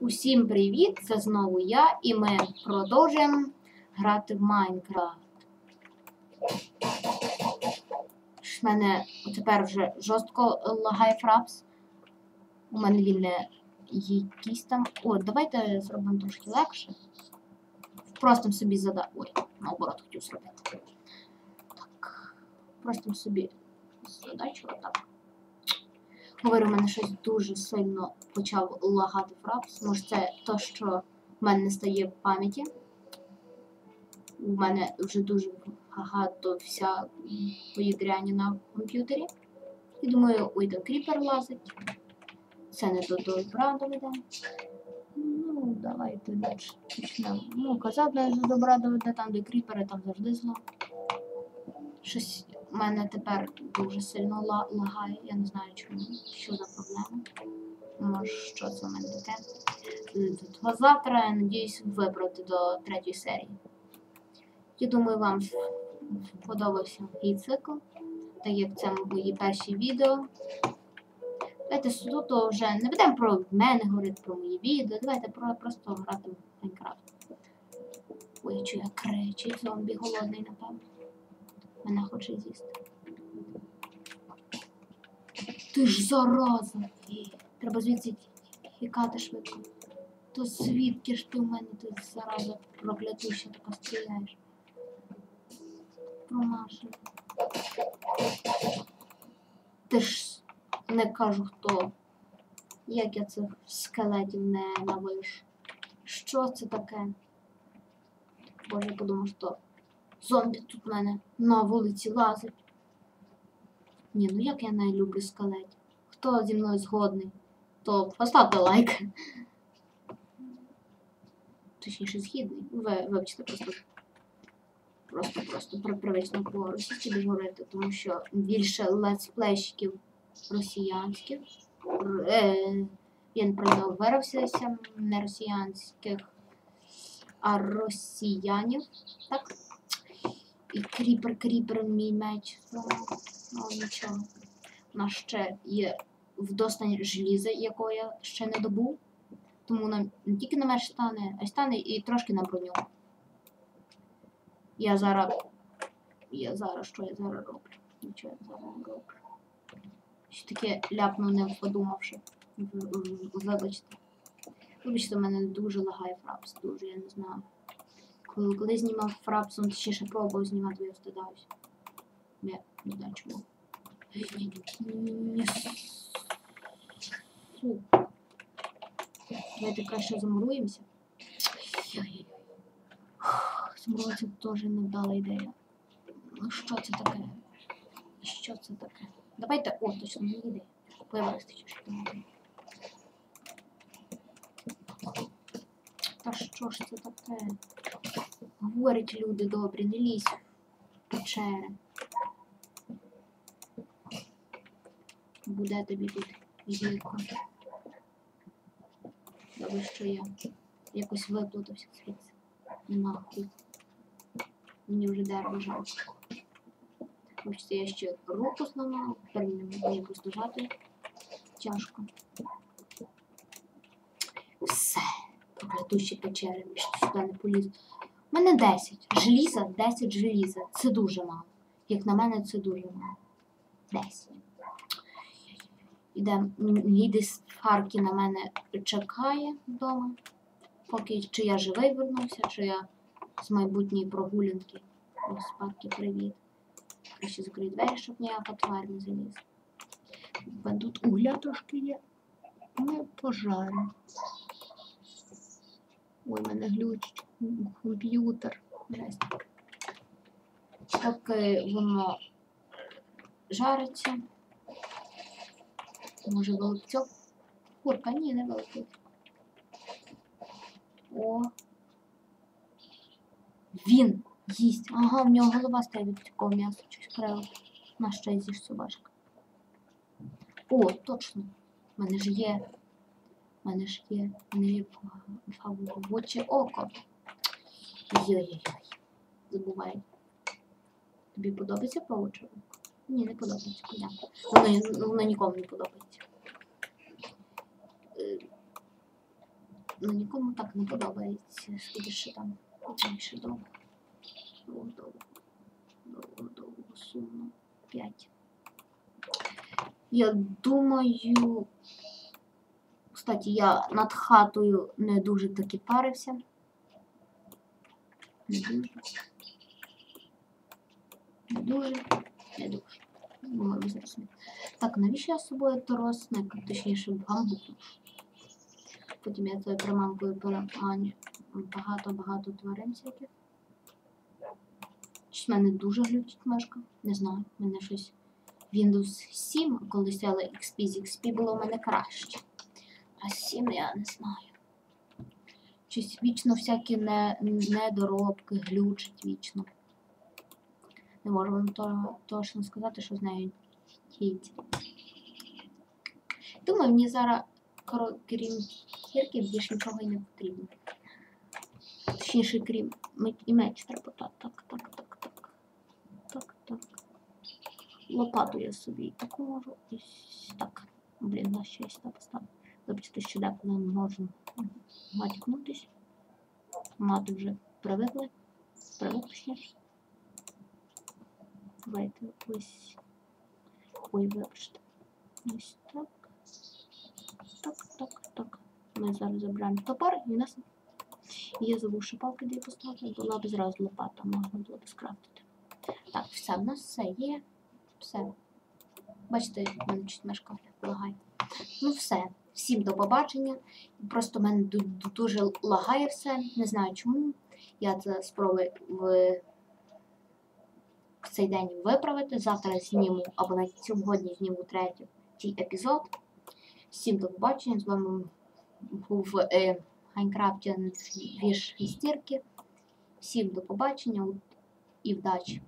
Усім привіт! Це знову я, і ми продовжуємо грати в Майнкрафт. В мене тепер вже жорстко лагає фрапс. У мене він не якийсь там. О, давайте зробимо трошки легше. Простим собі зада... Ой, наоборот хотів зробити. Так. Простим собі задачу отак. Говорю, у мене щось дуже сильно почав лагати фрапс. Може це то, що в мене не стає пам'яті. У мене вже дуже багато всякої дряні на комп'ютері. І думаю, ой, там кріпер лазить. Це не до добра доведе. Ну, давайте почнемо. Ну, казав, не до добра доведе, там, де кріпери, там завжди зло. Щось у мене тепер дуже сильно лагає. Я не знаю чому. Що за проблема. Може, що це в мене таке. То завтра, я надіюсь, вибрати до третьої серії. Я думаю, вам сподобався мій цикл, так як це мої перші відео. Давайте тут вже не будемо про мене говорити про мої відео. Давайте про, просто грати в Майнкрафт. Ой, чую, кричить зомбі голодний, напевно. Мене хоче з'їсти. Ти ж зараза! Треба звідси тікати швидко. То звідки ж ти в мене ти зараза проклятуща така стріляєш? Промаши. Ти ж не кажу хто. Як я цих скелетів не навиш. Що це таке? Боже, я подумав, що зомбі тут в мене на вулиці лазить. Ні, ну як я не люблю скелетів. Хто зі мною згодний, то поставте лайк. Точніше, згідний. Ви, вибачте, просто просто просто при- привично по російськи говорити, тому що більше летсплейщиків росіянських. Е, він правда вирався не росіянських, а росіянів. Так? І кріпер, кріпер, мій меч. Ну, ну нічого. У нас ще є вдостань желіза, якого я ще не добув. Тому нам не тільки на меч стане, а й стане і трошки на броню. Я зараз. Я зараз що я зараз роблю? Нічого я зараз не роблю. Що таке ляпну, не подумавши. Вибачте. Вибачте, в мене дуже лагає фрапс, дуже, я не знаю. Коли, знімав фрапсом, точніше пробував знімати, я стидаюся. Я не знаю чому. Фу. Давайте краще замуруємося. Замуруватися теж невдала ідея. Ну що це таке? Що це таке? Давайте, о, точно не ідея. Появилась точніше. Та що ж це таке? Говорять люди добрі, не лізь печери. Буде тобі тут гірко. Добре, що я якось виплутався звідси. Нахуй. Мені вже дерево жалко. Бачите, я ще руку зламав, тепер мені якось дожати. Тяжко. Все. Проклятущі печери, більше сюди не поліз. У мене 10. Желіза, 10 желіза. Це дуже мало. Як на мене, це дуже мало. 10. Іде, їде з Харки на мене чекає вдома. Поки чи я живий вернувся, чи я з майбутньої прогулянки. Ось Спадки, привіт. Краще закрий двері, щоб ніяка тварь не заліз. Бо Тут угля трошки є. Не пожарю. Ой, мене глючить комп'ютер. Поки воно жариться. Може голубцьок? Курка, ні, не голубцьок. О. Він їсть. Ага, в нього голова стає від такого м'яса. Щось криво. На що з'їж собачка. О, точно. У мене ж є. Мене ж є. Є око. Йой-йой-йой. Забувай. Тобі подобається павуче око? Ні, не подобається. Воно, воно нікому не подобається. Е, Ну нікому так не подобається. Скільки ще там більше довго. Довго, довго. Довго, довго, сумно. П'ять. Я думаю. Кстати, я над хатою не дуже таки парився. Не дуже. Не дуже. Не дуже. Думаю, ви. Так, навіщо я з собою торосник, точніше гамбук? Потім я цією приманкою переманю багато-багато тварин всяких. Щось мене дуже глючить мешка. Не знаю, мене щось Windows 7, а коли сяли XP з XP було в мене краще. А 7 я не знаю. Щось вічно всякі не, недоробки, глючить вічно. Не можу вам то, точно сказати, що з нею діється. Думаю, мені зараз, крім кірки, більше нічого і не потрібно. Точніше, крім і меч треба. Так, так, так, так, так. Так, так. Лопату я собі таку можу. І так. Блін, на ще я поставив. Вибачте, що деколи не можу матікнутись. Мати вже привикли. Привик точніше. Давайте ось. Ой, вибачте. Ось так. Так, так, так. Ми зараз забираємо топор і у нас є забув, що палки де поставити, була б зразу лопата, можна було б скрафтити. Так, все, в нас все є. Все. Бачите, в мене чуть мешка лагає. Ну все. Всім до побачення. Просто в мене ду- ду- дуже лагає все. Не знаю чому. Я це спробую в цей день виправити. Завтра зніму або навіть сьогодні зніму третій цей епізод. Всім до побачення. З вами був е, Майнкрафт дві шестірки. Всім до побачення і вдачі!